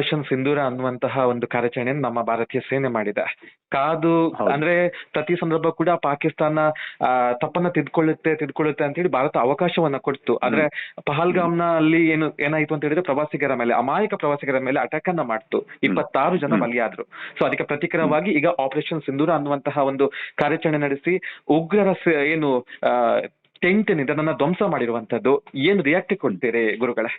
Operation ಸಿಂಧೂರ ಅನ್ನುವಂತಹ ಒಂದು ಕಾರ್ಯಾಚರಣೆಯನ್ನು ನಮ್ಮ ಭಾರತೀಯ ಸೇನೆ ಮಾಡಿದೆ. ಕಾದು ಅಂದ್ರೆ ಪ್ರತಿ ಸಂದರ್ಭ ಕೂಡ ಪಾಕಿಸ್ತಾನ ತಪ್ಪನ್ನ ತಿದ್ಕೊಳ್ಳುತ್ತೆ ತಿದ್ಕೊಳ್ಳುತ್ತೆ ಅಂತ ಹೇಳಿ ಭಾರತ ಅವಕಾಶವನ್ನ ಕೊಡ್ತು. ಅಂದ್ರೆ ಪಹಲ್ಗಾಮ್ನ ಅಲ್ಲಿ ಏನು ಏನಾಯ್ತು ಅಂತ ಹೇಳಿದ್ರೆ ಪ್ರವಾಸಿಗರ ಮೇಲೆ ಅಮಾಯಕ ಪ್ರವಾಸಿಗರ ಮೇಲೆ ಅಟ್ಯಾಕ್ ಅನ್ನ ಮಾಡ್ತು. ಇಪ್ಪತ್ತಾರು ಜನ. ಬಲಿಯಾದ್ರು. ಸೊ ಅದಕ್ಕೆ ಪ್ರತಿಕ್ರಿಯವಾಗಿ ಈಗ ಆಪರೇಷನ್ ಸಿಂಧೂರ ಅನ್ನುವಂತಹ ಒಂದು ಕಾರ್ಯಾಚರಣೆ ನಡೆಸಿ ಉಗ್ರರ ಏನು ಟೆಂಟ್ ಏನಿದೆ ನನ್ನ ಧ್ವಂಸ ಮಾಡಿರುವಂತದ್ದು ಏನು ರಿಯಾಕ್ಟ್ ಕೊಡ್ತೀರಿ ಗುರುಗಳೇ?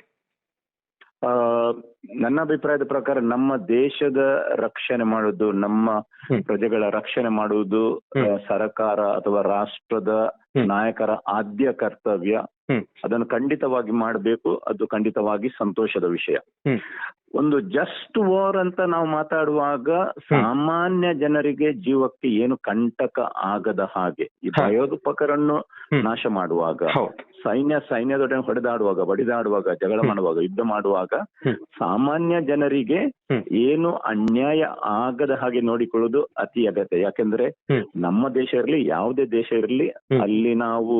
ನನ್ನ ಅಭಿಪ್ರಾಯದ ಪ್ರಕಾರ ನಮ್ಮ ದೇಶದ ರಕ್ಷಣೆ ಮಾಡುವುದು ನಮ್ಮ. ಪ್ರಜೆಗಳ ರಕ್ಷಣೆ ಮಾಡುವುದು ಸರ್ಕಾರ ಅಥವಾ ರಾಷ್ಟ್ರದ. ನಾಯಕರ ಆದ್ಯ ಕರ್ತವ್ಯ. ಅದನ್ನು ಖಂಡಿತವಾಗಿ ಮಾಡಬೇಕು ಅದು ಖಂಡಿತವಾಗಿ ಸಂತೋಷದ ವಿಷಯ. ಒಂದು ಜಸ್ಟ್ ವಾರ್ ಅಂತ ನಾವು ಮಾತಾಡುವಾಗ ಸಾಮಾನ್ಯ ಜನರಿಗೆ ಜೀವಕ್ಕೆ ಏನು ಕಂಟಕ ಆಗದ ಹಾಗೆ. ಈ ಭಯೋತ್ಪಕರನ್ನು ನಾಶ ಮಾಡುವಾಗ ಸೈನ್ಯ ಸೈನ್ಯದೊಡನೆ ಹೊಡೆದಾಡುವಾಗ ಬಡಿದಾಡುವಾಗ ಜಗಳ ಮಾಡುವಾಗ ಯುದ್ಧ ಮಾಡುವಾಗ ಸಾಮಾನ್ಯ ಜನರಿಗೆ ಏನು ಅನ್ಯಾಯ ಆಗದ ಹಾಗೆ ನೋಡಿಕೊಳ್ಳುವುದು ಅತಿ ಅಗತ್ಯ. ಯಾಕೆಂದ್ರೆ ನಮ್ಮ ದೇಶ ಇರಲಿ ಯಾವುದೇ ದೇಶ ಇರಲಿ ಹ್ಮ್. ಅಲ್ಲಿ ನಾವು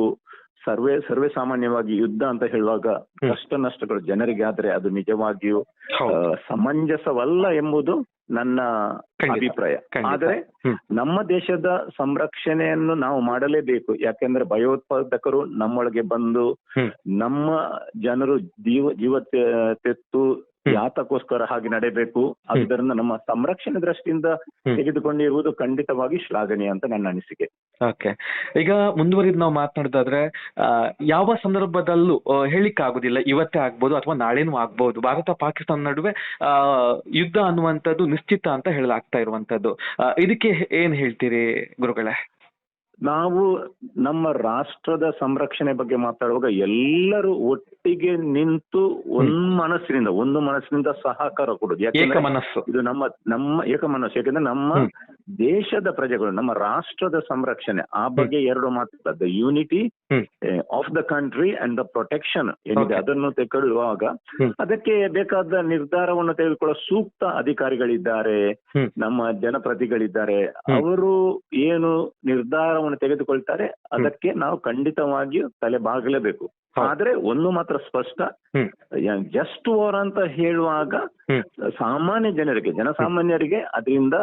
ಸರ್ವೇ ಸರ್ವೇ ಸಾಮಾನ್ಯವಾಗಿ ಯುದ್ಧ ಅಂತ ಹೇಳುವಾಗ ಕಷ್ಟ ನಷ್ಟಗಳು ಜನರಿಗೆ ಆದ್ರೆ ಅದು ನಿಜವಾಗಿಯೂ ಸಮಂಜಸವಲ್ಲ ಎಂಬುದು ನನ್ನ ಅಭಿಪ್ರಾಯ. ಆದರೆ ನಮ್ಮ ದೇಶದ ಸಂರಕ್ಷಣೆಯನ್ನು ನಾವು ಮಾಡಲೇಬೇಕು. ಯಾಕೆಂದ್ರೆ ಭಯೋತ್ಪಾದಕರು ನಮ್ಮೊಳಗೆ ಬಂದು ನಮ್ಮ ಜನರು ಜೀವ ಜೀವ ತೆತ್ತು. ಯಾತಕ್ಕೋಸ್ಕರ ಹಾಗೆ ನಡೆಯಬೇಕು ಅದರಿಂದ ನಮ್ಮ ಸಂರಕ್ಷಣೆ ದೃಷ್ಟಿಯಿಂದ. ತೆಗೆದುಕೊಂಡಿರುವುದು ಖಂಡಿತವಾಗಿ ಶ್ಲಾಘನೀಯ ಅಂತ ನನ್ನ ಅನಿಸಿಕೆ. ಓಕೆ. ಈಗ ಮುಂದುವರಿದು ನಾವು ಮಾತನಾಡೋದಾದ್ರೆ ಆ, ಯಾವ ಸಂದರ್ಭದಲ್ಲೂ ಹೇಳಿಕ್ ಆಗುದಿಲ್ಲ ಇವತ್ತೇ ಆಗ್ಬೋದು ಅಥವಾ ನಾಳೆನೂ ಆಗ್ಬಹುದು ಭಾರತ ಪಾಕಿಸ್ತಾನ ನಡುವೆ ಆ, ಯುದ್ಧ ಅನ್ನುವಂಥದ್ದು ನಿಶ್ಚಿತ ಅಂತ ಹೇಳಲಾಗ್ತಾ ಇರುವಂತದ್ದು ಇದಕ್ಕೆ ಏನ್ ಹೇಳ್ತೀರಿ ಗುರುಗಳೇ? ನಾವು ನಮ್ಮ ರಾಷ್ಟ್ರದ ಸಂರಕ್ಷಣೆ ಬಗ್ಗೆ ಮಾತಾಡುವಾಗ ಎಲ್ಲರೂ ಒಟ್ಟಿಗೆ ನಿಂತು ಒಂದ್ ಮನಸ್ಸಿನಿಂದ ಒಂದು ಮನಸ್ಸಿನಿಂದ ಸಹಕಾರ ಕೊಡುದು. ಯಾಕಂದ್ರೆ ಮನಸ್ಸು ಇದು ನಮ್ಮ ನಮ್ಮ ಏಕಮನಸ್ಸು. ಯಾಕಂದ್ರೆ ನಮ್ಮ. ದೇಶದ ಪ್ರಜೆಗಳು ನಮ್ಮ ರಾಷ್ಟ್ರದ ಸಂರಕ್ಷಣೆ ಆ ಬಗ್ಗೆ ಎರಡು ಮಾತು the unity of the country and the protection ಏನಿದೆ ಅದನ್ನು ತೆಗೆದುಕೊಳ್ಳುವಾಗ ಅದಕ್ಕೆ ಬೇಕಾದ ನಿರ್ಧಾರವನ್ನು ತೆಗೆದುಕೊಳ್ಳುವ ಸೂಕ್ತ ಅಧಿಕಾರಿಗಳಿದ್ದಾರೆ ನಮ್ಮ ಜನಪ್ರತಿಗಳಿದ್ದಾರೆ ಅವರು ಏನು ನಿರ್ಧಾರವನ್ನು ತೆಗೆದುಕೊಳ್ತಾರೆ ಅದಕ್ಕೆ ನಾವು ಖಂಡಿತವಾಗಿಯೂ ತಲೆ ಬಾಗಲೇಬೇಕು. ಆದ್ರೆ ಒಂದು ಮಾತ್ರ ಸ್ಪಷ್ಟ. ಜಸ್ಟ್ ವಾರ್ ಅಂತ ಹೇಳುವಾಗ ಸಾಮಾನ್ಯ ಜನರಿಗೆ ಜನಸಾಮಾನ್ಯರಿಗೆ ಅದರಿಂದ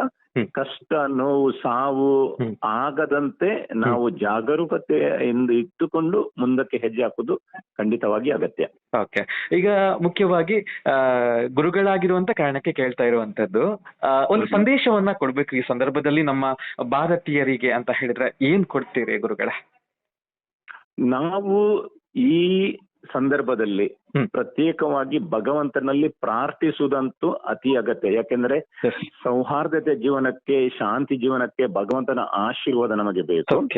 ಕಷ್ಟ ನೋವು ಸಾವು ಆಗದಂತೆ ನಾವು ಜಾಗರೂಕತೆ ಎಂದು ಇಟ್ಟುಕೊಂಡು ಮುಂದಕ್ಕೆ ಹೆಜ್ಜೆ ಹಾಕುದು ಖಂಡಿತವಾಗಿ ಅಗತ್ಯ. ಓಕೆ. ಈಗ ಮುಖ್ಯವಾಗಿ ಆ, ಗುರುಗಳಾಗಿರುವಂತ ಕಾರಣಕ್ಕೆ ಕೇಳ್ತಾ ಇರುವಂತದ್ದು ಒಂದು ಸಂದೇಶವನ್ನ ಕೊಡ್ಬೇಕು ಈ ಸಂದರ್ಭದಲ್ಲಿ ನಮ್ಮ ಭಾರತೀಯರಿಗೆ ಅಂತ ಹೇಳಿದ್ರೆ ಏನ್ ಕೊಡ್ತೀರಿ ಗುರುಗಳೇ? ನಾವು ಈ ಸಂದರ್ಭದಲ್ಲಿ. ಪ್ರತ್ಯೇಕವಾಗಿ ಭಗವಂತನಲ್ಲಿ ಪ್ರಾರ್ಥಿಸುವುದಂತೂ ಅತಿ ಅಗತ್ಯ. ಯಾಕೆಂದ್ರೆ ಸೌಹಾರ್ದತೆ ಜೀವನಕ್ಕೆ ಶಾಂತಿ ಜೀವನಕ್ಕೆ ಭಗವಂತನ ಆಶೀರ್ವಾದ ನಮಗೆ ಬೇಕು.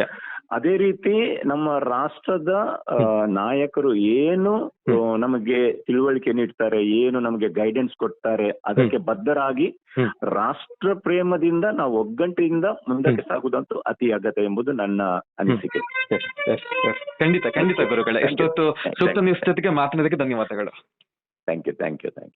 ಅದೇ ರೀತಿ ನಮ್ಮ ರಾಷ್ಟ್ರದ ನಾಯಕರು ಏನು ನಮಗೆ ತಿಳುವಳಿಕೆ ನೀಡ್ತಾರೆ ಏನು ನಮಗೆ ಗೈಡೆನ್ಸ್ ಕೊಡ್ತಾರೆ ಅದಕ್ಕೆ ಬದ್ಧರಾಗಿ ರಾಷ್ಟ್ರ ಪ್ರೇಮದಿಂದ ನಾವು ಒಗ್ಗಟ್ಟಿನಿಂದ ಮುಂದಕ್ಕೆ ಸಾಗುವುದಂತೂ ಅತಿ ಅಗತ್ಯ ಎಂಬುದು ನನ್ನ ಅನಿಸಿಕೆ. ಖಂಡಿತ ಖಂಡಿತ ಗುರುಗಳೇ. ಎಷ್ಟೊತ್ತು. ಸೂಕ್ತ ನಿಶ್ಚಿತಿಗೆ ಮಾತನಾಡೋದಕ್ಕೆ ಧನ್ಯವಾದಗಳು. Thank you thank you thank you